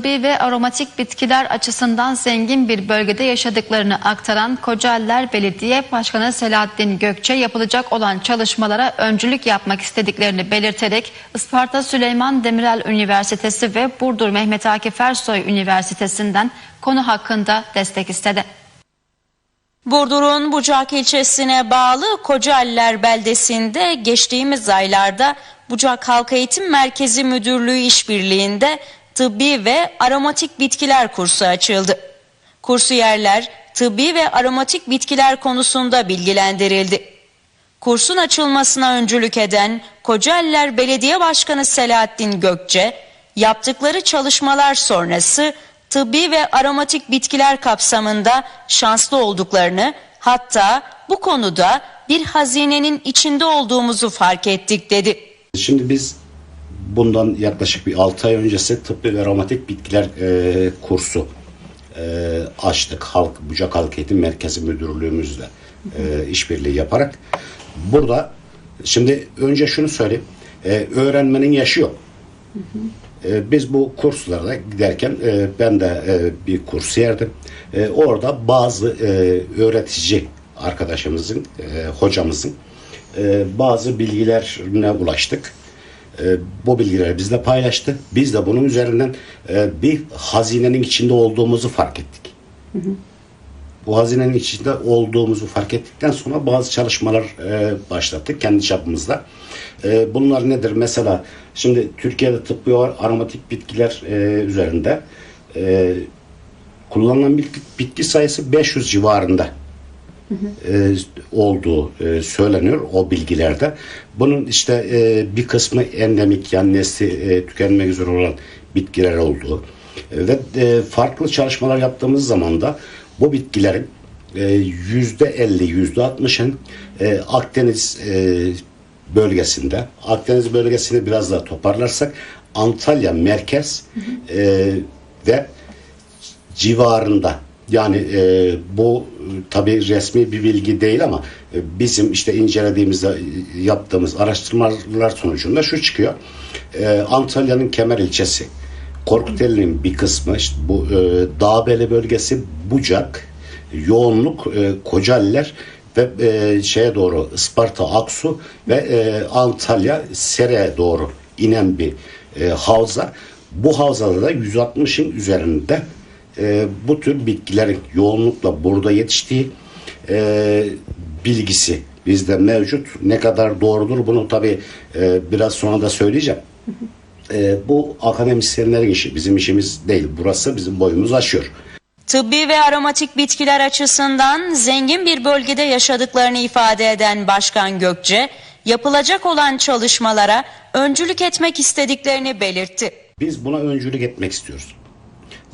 Tıbbi ve aromatik bitkiler açısından zengin bir bölgede yaşadıklarını aktaran Kocaeliler Belediye Başkanı Selahattin Gökçe yapılacak olan çalışmalara öncülük yapmak istediklerini belirterek Isparta Süleyman Demirel Üniversitesi ve Burdur Mehmet Akif Ersoy Üniversitesi'nden konu hakkında destek istedi. Burdur'un Bucak ilçesine bağlı Kocaeliler beldesinde geçtiğimiz aylarda Bucak Halk Eğitim Merkezi Müdürlüğü işbirliğinde tıbbi ve aromatik bitkiler kursu açıldı. Kursiyerler tıbbi ve aromatik bitkiler konusunda bilgilendirildi. Kursun açılmasına öncülük eden Kocaeliler Belediye Başkanı Selahattin Gökçe, yaptıkları çalışmalar sonrası tıbbi ve aromatik bitkiler kapsamında şanslı olduklarını, hatta bu konuda bir hazinenin içinde olduğumuzu fark ettik dedi. Şimdi biz bundan yaklaşık bir 6 ay öncesi tıbbi ve aromatik bitkiler e, kursu e, açtık. Halk Bucak Halk Eğitim Merkezi Müdürlüğümüzle e, işbirliği yaparak. Burada şimdi önce şunu söyleyeyim. E, öğrenmenin yaşı yok. E, biz bu kurslara giderken e, ben de e, bir kursiyerdim. E, orada bazı e, öğretici arkadaşımızın, e, hocamızın e, bazı bilgilerine ulaştık. E, bu bilgileri bizle paylaştı. Biz de bunun üzerinden e, bir hazinenin içinde olduğumuzu fark ettik. Bu hazinenin içinde olduğumuzu fark ettikten sonra bazı çalışmalar e, başlattık kendi çapımızda. E, bunlar nedir? Mesela şimdi Türkiye'de tıbbi aromatik bitkiler e, üzerinde e, kullanılan bitki, bitki sayısı 500 civarında e, olduğu e, söyleniyor o bilgilerde. Bunun işte e, bir kısmı endemik yani nesli e, tükenmek üzere olan bitkiler olduğu E, ve e, farklı çalışmalar yaptığımız zaman da bu bitkilerin e, yüzde 50 yüzde 60'ın e, Akdeniz e, bölgesinde Akdeniz bölgesini biraz daha toparlarsak Antalya merkez e, ve civarında yani e, bu tabi resmi bir bilgi değil ama e, bizim işte incelediğimizde yaptığımız araştırmalar sonucunda şu çıkıyor. E, Antalya'nın Kemer ilçesi, Korkuteli'nin bir kısmı işte bu e, Dağbeli bölgesi, Bucak, yoğunluk Kocaeliler ve şeye doğru Isparta, Aksu ve Antalya, Sere'ye doğru inen bir havza. Bu havzada da 160'ın üzerinde e, bu tür bitkilerin yoğunlukla burada yetiştiği e, bilgisi bizde mevcut. Ne kadar doğrudur bunu tabi biraz sonra da söyleyeceğim. E, bu akademisyenlerin işi bizim işimiz değil. Burası bizim boyumuz aşıyor. Tıbbi ve aromatik bitkiler açısından zengin bir bölgede yaşadıklarını ifade eden Başkan Gökçe, yapılacak olan çalışmalara öncülük etmek istediklerini belirtti. Biz buna öncülük etmek istiyoruz.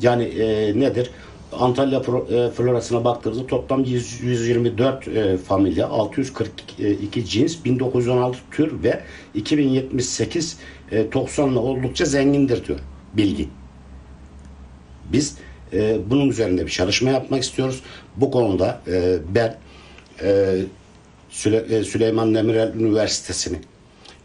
Yani e, nedir? Antalya e, florasına baktığımızda toplam 100, 124 e, familya, 642 cins, 1916 tür ve 2078 e, toksanla oldukça zengindir diyor bilgi. Biz e, bunun üzerinde bir çalışma yapmak istiyoruz. Bu konuda ben Süle, Süleyman Demirel Üniversitesi'ni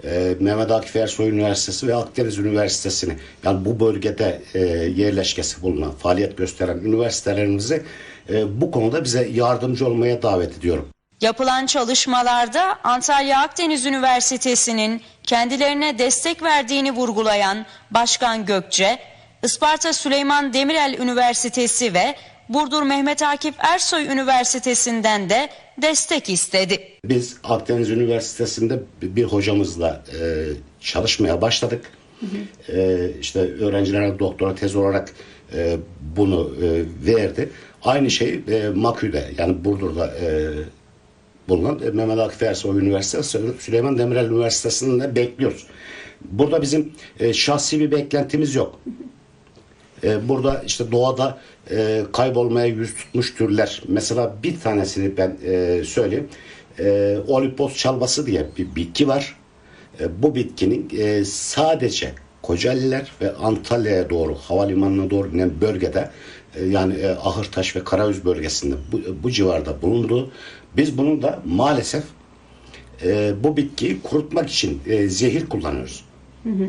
e, Mehmet Akif Ersoy Üniversitesi ve Akdeniz Üniversitesi'ni yani bu bölgede e, yerleşkesi bulunan, faaliyet gösteren üniversitelerimizi e, bu konuda bize yardımcı olmaya davet ediyorum. Yapılan çalışmalarda Antalya Akdeniz Üniversitesi'nin kendilerine destek verdiğini vurgulayan Başkan Gökçe, Isparta Süleyman Demirel Üniversitesi ve Burdur Mehmet Akif Ersoy Üniversitesi'nden de destek istedi. Biz Akdeniz Üniversitesi'nde bir hocamızla e, çalışmaya başladık. Hı hı. E, işte öğrencilere doktora tez olarak e, bunu e, verdi. Aynı şey e, Makü'de yani Burdur'da e, bulunan e, Mehmet Akif Ersoy Üniversitesi, Süleyman Demirel Üniversitesi'nde bekliyoruz. Burada bizim e, şahsi bir beklentimiz yok. E, burada işte doğada e, kaybolmaya yüz tutmuş türler. Mesela bir tanesini ben e, söyleyeyim. E, Olipos çalbası diye bir bitki var. E, bu bitkinin e, sadece Kocaeliler ve Antalya'ya doğru, havalimanına doğru inen bölgede e, yani e, Ahırtaş ve Karayüz bölgesinde bu, bu civarda bulundu. Biz bunu da maalesef e, bu bitkiyi kurutmak için e, zehir kullanıyoruz. Hı hı.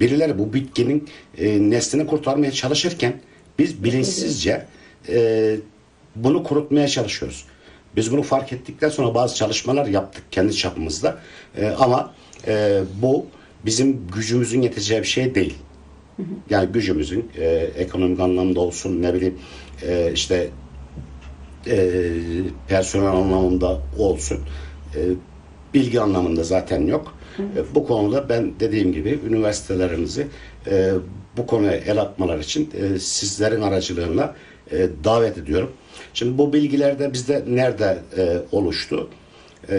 Birileri bu bitkinin e, neslini kurtarmaya çalışırken biz bilinçsizce e, bunu kurutmaya çalışıyoruz. Biz bunu fark ettikten sonra bazı çalışmalar yaptık kendi çapımızda. E, ama e, bu bizim gücümüzün yeteceği bir şey değil. Yani gücümüzün e, ekonomik anlamda olsun ne bileyim e, işte e, personel anlamında olsun e, bilgi anlamında zaten yok. E, bu konuda ben dediğim gibi üniversitelerinizi e, bu konuya el atmalar için e, sizlerin aracılığıyla davet ediyorum. Şimdi bu bilgiler de bizde nerede oluştu?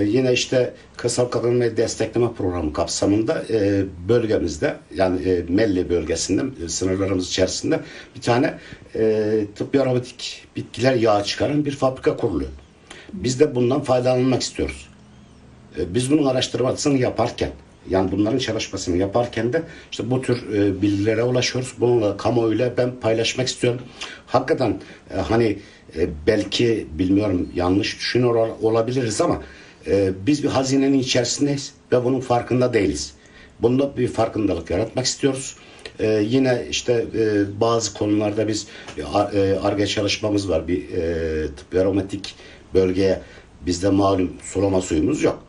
Yine işte kırsal kalkınma destekleme programı kapsamında bölgemizde yani e, Melli bölgesinde sınırlarımız içerisinde bir tane e, tıbbi aromatik bitkiler yağı çıkaran bir fabrika kuruluyor. Biz de bundan faydalanmak istiyoruz. E, Biz bunun araştırmasını yaparken yani bunların çalışmasını yaparken de işte bu tür e, bilgilere ulaşıyoruz. Bununla kamuoyuyla ben paylaşmak istiyorum. Hakikaten e, hani e, belki bilmiyorum yanlış düşünüyor ol- olabiliriz ama e, biz bir hazinenin içerisindeyiz ve bunun farkında değiliz. Bunda bir farkındalık yaratmak istiyoruz. E, yine işte e, bazı konularda biz ARGE çalışmamız var. Bir e, tıbbi aromatik bölgeye bizde malum sulama suyumuz yok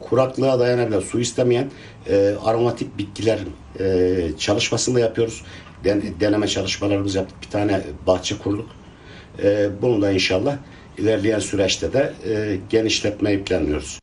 kuraklığa dayanabilen, su istemeyen e, aromatik bitkiler e, çalışmasını da yapıyoruz. Den, deneme çalışmalarımız yaptık. Bir tane bahçe kurduk. E, bunu da inşallah ilerleyen süreçte de e, genişletmeyi planlıyoruz.